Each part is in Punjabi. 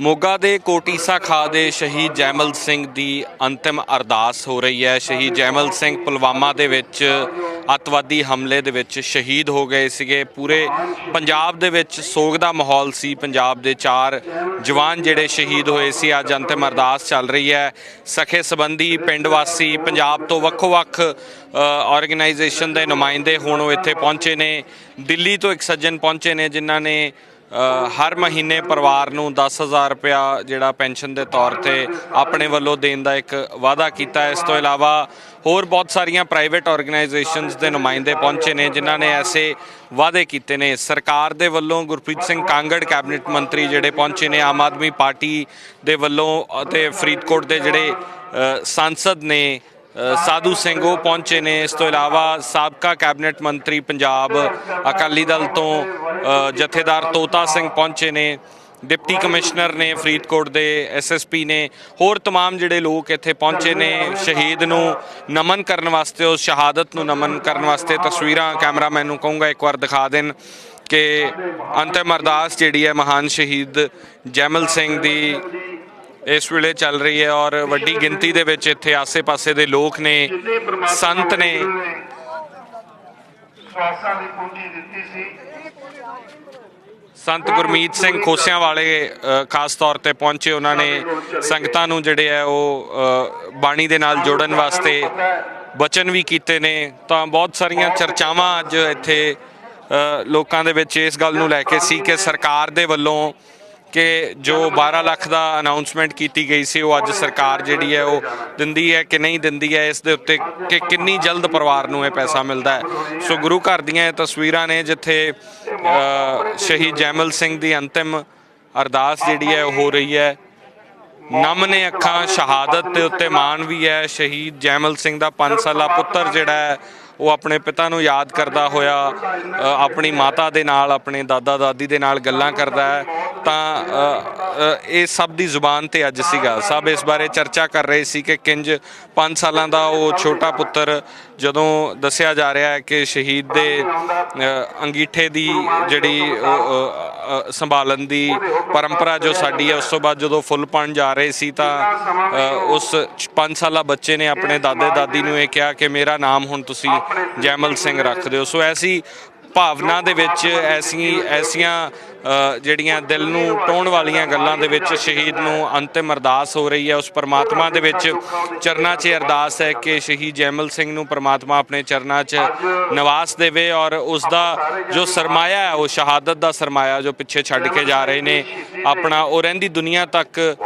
ਮੋਗਾ ਦੇ ਕੋਟੀਸਾ ਖਾ ਦੇ ਸ਼ਹੀਦ ਜੈਮਲ ਸਿੰਘ ਦੀ ਅੰਤਿਮ ਅਰਦਾਸ ਹੋ ਰਹੀ ਹੈ। ਸ਼ਹੀਦ ਜੈਮਲ ਸਿੰਘ ਪੁਲਵਾਮਾ ਦੇ ਵਿੱਚ ਅੱਤਵਾਦੀ ਹਮਲੇ ਦੇ ਵਿੱਚ ਸ਼ਹੀਦ ਹੋ ਗਏ ਸੀਗੇ। ਪੂਰੇ ਪੰਜਾਬ ਦੇ ਵਿੱਚ ਸੋਗ ਦਾ ਮਾਹੌਲ ਸੀ। ਪੰਜਾਬ ਦੇ ਚਾਰ ਜਵਾਨ ਜਿਹੜੇ ਸ਼ਹੀਦ ਹੋਏ ਸੀ, ਅੱਜ ਅੰਤਿਮ ਅਰਦਾਸ ਚੱਲ ਰਹੀ ਹੈ। ਸਖੇ ਸੰਬੰਧੀ ਪਿੰਡ ਵਾਸੀ ਪੰਜਾਬ ਤੋਂ ਵੱਖੋ-ਵੱਖ ਆਰਗੇਨਾਈਜੇਸ਼ਨ ਦੇ ਨੁਮਾਇੰਦੇ ਹੁਣ ਉਹ ਇੱਥੇ ਪਹੁੰਚੇ ਨੇ। ਦਿੱਲੀ ਤੋਂ ਇੱਕ ਸੱਜਣ ਪਹੁੰਚੇ ਨੇ, ਜਿਨ੍ਹਾਂ ਨੇ ਹਰ ਮਹੀਨੇ ਪਰਿਵਾਰ ਨੂੰ 10000 ਰੁਪਇਆ ਜਿਹੜਾ ਪੈਨਸ਼ਨ ਦੇ ਤੌਰ ਤੇ ਆਪਣੇ ਵੱਲੋਂ ਦੇਣ ਦਾ ਇੱਕ ਵਾਅਦਾ ਕੀਤਾ ਹੈ। ਇਸ ਤੋਂ ਇਲਾਵਾ ਹੋਰ ਬਹੁਤ ਸਾਰੀਆਂ ਪ੍ਰਾਈਵੇਟ ਆਰਗੇਨਾਈਜੇਸ਼ਨਸ ਦੇ ਨੁਮਾਇੰਦੇ ਪਹੁੰਚੇ ਨੇ ਜਿਨ੍ਹਾਂ ਨੇ ਐਸੇ ਵਾਅਦੇ ਕੀਤੇ ਨੇ। ਸਰਕਾਰ ਦੇ ਵੱਲੋਂ ਗੁਰਪ੍ਰੀਤ ਸਿੰਘ ਕਾਂਗੜ ਕੈਬਨਿਟ ਮੰਤਰੀ ਜਿਹੜੇ ਪਹੁੰਚੇ ਨੇ ਆਮ ਆਦਮੀ ਪਾਰਟੀ ਦੇ ਵੱਲੋਂ ਅਤੇ ਫਰੀਦਕੋਟ ਦੇ ਜਿਹੜੇ ਅ, ਸਾਂਸਦ ਨੇ ਸਾਧੂ ਸਿੰਘ ਉਹ ਪਹੁੰਚੇ ਨੇ ਇਸ ਤੋਂ ਇਲਾਵਾ ਸਾਬਕਾ ਕੈਬਨਿਟ ਮੰਤਰੀ ਪੰਜਾਬ ਅਕਾਲੀ ਦਲ ਤੋਂ ਅ, ਜਥੇਦਾਰ ਤੋਤਾ ਸਿੰਘ ਪਹੁੰਚੇ ਨੇ ਡਿਪਟੀ ਕਮਿਸ਼ਨਰ ਨੇ ਫਰੀਦਕੋਟ ਦੇ ਐਸਐਸਪੀ ਨੇ ਹੋਰ तमाम ਜਿਹੜੇ ਲੋਕ ਇੱਥੇ ਪਹੁੰਚੇ ਨੇ ਸ਼ਹੀਦ ਨੂੰ ਨਮਨ ਕਰਨ ਵਾਸਤੇ ਉਸ ਸ਼ਹਾਦਤ ਨੂੰ ਨਮਨ ਕਰਨ ਵਾਸਤੇ ਤਸਵੀਰਾਂ ਕੈਮਰਾਮੈਨ ਨੂੰ ਕਹੂੰਗਾ ਇੱਕ ਵਾਰ ਦਿਖਾ ਦੇਣ ਕਿ ਅੰਤਿਮ ਅਰਦਾਸ ਜਿਹੜੀ ਹੈ ਮਹਾਨ ਸ਼ਹੀਦ ਜੈਮਲ ਸਿੰਘ ਦੀ ਇਸ ਵੇਲੇ ਚੱਲ ਰਹੀ ਹੈ ਔਰ ਵੱਡੀ ਗਿਣਤੀ ਦੇ ਵਿੱਚ ਇੱਥੇ ਆਸੇ-ਪਾਸੇ ਦੇ ਲੋਕ ਨੇ, ਸੰਤ ਨੇ। ਸਵਾਸਾਂ ਦੀ ਪੂੰਜੀ ਦਿੱਤੀ ਸੀ ਸੰਤ ਗੁਰਮੀਤ ਸਿੰਘ ਖੋਸਿਆਂ ਵਾਲੇ ਖਾਸ ਤੌਰ ਤੇ ਪਹੁੰਚੇ ਉਹਨਾਂ ਨੇ। ਸੰਗਤਾਂ ਨੂੰ ਜਿਹੜੇ ਹੈ ਉਹ ਬਾਣੀ ਦੇ ਨਾਲ ਜੋੜਨ ਵਾਸਤੇ ਬਚਨ ਵੀ ਕੀਤੇ ਨੇ। ਤਾਂ ਬਹੁਤ ਸਾਰੀਆਂ ਚਰਚਾਵਾਂ ਅੱਜ ਇੱਥੇ ਲੋਕਾਂ ਦੇ ਵਿੱਚ ਇਸ ਗੱਲ ਨੂੰ ਲੈ ਕੇ ਸੀ ਕਿ ਸਰਕਾਰ ਦੇ ਵੱਲੋਂ ਕਿ ਜੋ 12 ਲੱਖ ਦਾ ਅਨਾਉਂਸਮੈਂਟ ਕੀਤੀ ਗਈ ਸੀ, ਉਹ ਅੱਜ ਸਰਕਾਰ ਜਿਹੜੀ ਹੈ, ਉਹ ਦਿੰਦੀ ਹੈ ਕਿ ਨਹੀਂ ਦਿੰਦੀ ਹੈ, ਇਸ ਦੇ ਉੱਤੇ ਕਿ ਕਿੰਨੀ ਜਲਦ ਪਰਿਵਾਰ ਨੂੰ ਇਹ ਪੈਸਾ ਮਿਲਦਾ ਹੈ। ਸੋ ਗੁਰੂ ਘਰ ਦੀਆਂ ਇਹ ਤਸਵੀਰਾਂ ਨੇ, ਜਿੱਥੇ ਸ਼ਹੀਦ ਜੈਮਲ ਸਿੰਘ ਦੀ ਅੰਤਿਮ ਅਰਦਾਸ ਜਿਹੜੀ ਹੈ, ਉਹ ਹੋ ਰਹੀ ਹੈ। ਨਮ ਨੇ ਅੱਖਾਂ ਸ਼ਹਾਦਤ ਦੇ ਉੱਤੇ ਮਾਣ ਵੀ ਹੈ। ਸ਼ਹੀਦ ਜੈਮਲ ਸਿੰਘ ਦਾ 5 ਸਾਲਾ ਪੁੱਤਰ ਜਿਹੜਾ ਹੈ, ਉਹ ਆਪਣੇ ਪਿਤਾ ਨੂੰ ਯਾਦ ਕਰਦਾ ਹੋਇਆ ਆਪਣੀ ਮਾਤਾ ਦੇ ਨਾਲ, ਆਪਣੇ ਦਾਦਾ ਦਾਦੀ ਦੇ ਨਾਲ ਗੱਲਾਂ ਕਰਦਾ ਹੈ। ਤਾਂ ਇਹ ਸਭ ਦੀ ਜ਼ੁਬਾਨ ਤੇ ਅੱਜ ਸੀਗਾ। ਸਭ ਇਸ ਬਾਰੇ ਚਰਚਾ ਕਰ ਰਹੇ ਸੀ ਕਿ ਕਿੰਜ 5 ਸਾਲਾਂ ਦਾ ਉਹ ਛੋਟਾ ਪੁੱਤਰ ਜਦੋਂ ਦੱਸਿਆ ਜਾ ਰਿਹਾ ਹੈ ਕਿ ਸ਼ਹੀਦ ਦੇ ਅੰਗੀਠੇ ਦੀ ਜਿਹੜੀ ਸੰਭਾਲਣ ਦੀ ਪਰੰਪਰਾ ਜੋ ਸਾਡੀ ਹੈ, ਉਸ ਤੋਂ ਬਾਅਦ ਜਦੋਂ ਫੁੱਲ ਪਾਣ ਜਾ ਰਹੇ ਸੀ ਤਾਂ ਉਸ 5 ਸਾਲਾ ਬੱਚੇ ਨੇ ਆਪਣੇ ਦਾਦੇ ਦਾਦੀ ਨੂੰ ਇਹ ਕਿਹਾ ਕਿ ਮੇਰਾ ਨਾਮ ਹੁਣ ਤੁਸੀਂ ਜੈਮਲ ਸਿੰਘ ਰੱਖ ਦਿਓ। ਸੋ ਐਸੀ ਭਾਵਨਾ ਦੇ ਵਿੱਚ ਐਸੀ ਐਸੀਆਂ ਜਿਹੜੀਆਂ ਦਿਲ ਨੂੰ ਟੋਣ ਵਾਲੀਆਂ ਗੱਲਾਂ ਦੇ ਵਿੱਚ ਸ਼ਹੀਦ ਨੂੰ ਅੰਤਿਮ ਅਰਦਾਸ ਹੋ ਰਹੀ ਹੈ। ਉਸ ਪਰਮਾਤਮਾ ਦੇ ਵਿੱਚ ਚਰਨਾਂ 'ਚ ਅਰਦਾਸ ਹੈ ਕਿ ਸ਼ਹੀਦ ਜੈਮਲ ਸਿੰਘ ਨੂੰ ਪਰਮਾਤਮਾ ਆਪਣੇ ਚਰਨਾਂ 'ਚ ਨਿਵਾਸ ਦੇਵੇ ਔਰ ਉਸ ਦਾ ਜੋ ਸਰਮਾਇਆ ਹੈ, ਉਹ ਸ਼ਹਾਦਤ ਦਾ ਸਰਮਾਇਆ ਜੋ ਪਿੱਛੇ ਛੱਡ ਕੇ ਜਾ ਰਹੇ ਨੇ, ਆਪਣਾ ਉਹ ਰਹਿੰਦੀ ਦੁਨੀਆ ਤੱਕ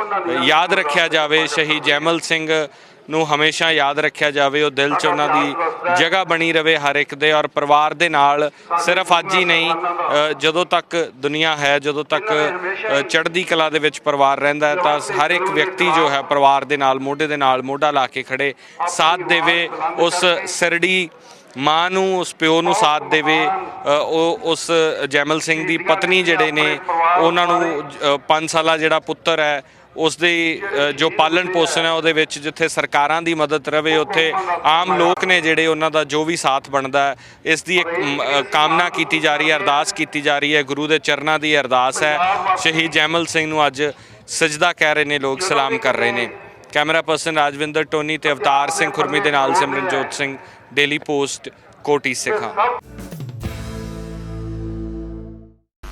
ਯਾਦ ਰੱਖਿਆ ਜਾਵੇ। ਸ਼ਹੀਦ ਜੈਮਲ ਸਿੰਘ ਨੂੰ ਹਮੇਸ਼ਾ ਯਾਦ ਰੱਖਿਆ ਜਾਵੇ ਉਹ ਦਿਲ 'ਚ ਉਹਨਾਂ ਦੀ ਜਗ੍ਹਾ ਬਣੀ ਰਵੇ ਹਰ ਇੱਕ ਦੇ ਔਰ ਪਰਿਵਾਰ ਦੇ ਨਾਲ ਸਿਰਫ ਅੱਜ ਹੀ ਨਹੀਂ ਜਦੋਂ ਤੱਕ ਦੁਨੀਆ ਹੈ ਜਦੋਂ ਤੱਕ ਚੜ੍ਹਦੀ ਕਲਾ ਦੇ ਵਿੱਚ ਪਰਿਵਾਰ ਰਹਿੰਦਾ ਹੈ ਤਾਂ ਹਰ ਇੱਕ ਵਿਅਕਤੀ ਜੋ ਹੈ ਪਰਿਵਾਰ ਦੇ ਨਾਲ ਮੋਢੇ ਦੇ ਨਾਲ ਮੋਢਾ ਲਾ ਕੇ ਖੜੇ ਸਾਥ ਦੇਵੇ ਉਸ ਸਿਰੜੀ ਮਾਂ ਨੂੰ ਉਸ ਪਿਓ ਨੂੰ ਸਾਥ ਦੇਵੇ ਉਹ ਉਸ ਜੈਮਲ ਸਿੰਘ ਦੀ ਪਤਨੀ ਜਿਹੜੇ ਨੇ ਉਹਨਾਂ ਨੂੰ 5 ਸਾਲਾ ਜਿਹੜਾ ਪੁੱਤਰ ਹੈ ਉਸ ਦੀ ਜੋ ਪਾਲਣ ਪੋਸ਼ਣ ਹੈ ਉਹਦੇ ਵਿੱਚ ਜਿੱਥੇ ਸਰਕਾਰਾਂ ਦੀ ਮਦਦ ਰਵੇ ਉੱਥੇ ਆਮ ਲੋਕ ਨੇ ਜਿਹੜੇ ਉਹਨਾਂ ਦਾ ਜੋ ਵੀ ਸਾਥ ਬਣਦਾ ਇਸ ਦੀ ਇੱਕ ਮ, ਕਾਮਨਾ ਕੀਤੀ ਜਾ ਰਹੀ ਹੈ ਅਰਦਾਸ ਕੀਤੀ ਜਾ ਰਹੀ ਹੈ ਗੁਰੂ ਦੇ ਚਰਨਾਂ ਦੀ ਅਰਦਾਸ ਹੈ। ਸ਼ਹੀਦ ਜੈਮਲ ਸਿੰਘ ਨੂੰ ਅੱਜ ਸਜਦਾ ਕਹਿ ਰਹੇ ਨੇ ਲੋਕ ਸਲਾਮ ਕਰ ਰਹੇ ਨੇ। ਕੈਮਰਾ ਪਰਸਨ ਰਾਜਵਿੰਦਰ ਟੋਨੀ ਤੇ ਅਵਤਾਰ ਸਿੰਘ ਖੁਰਮੀ ਦੇ ਨਾਲ ਸਿਮਰਨਜੋਤ ਸਿੰਘ ਡੇਲੀ ਪੋਸਟ ਕੋਟੀ ਸਿੱਖਾਂ।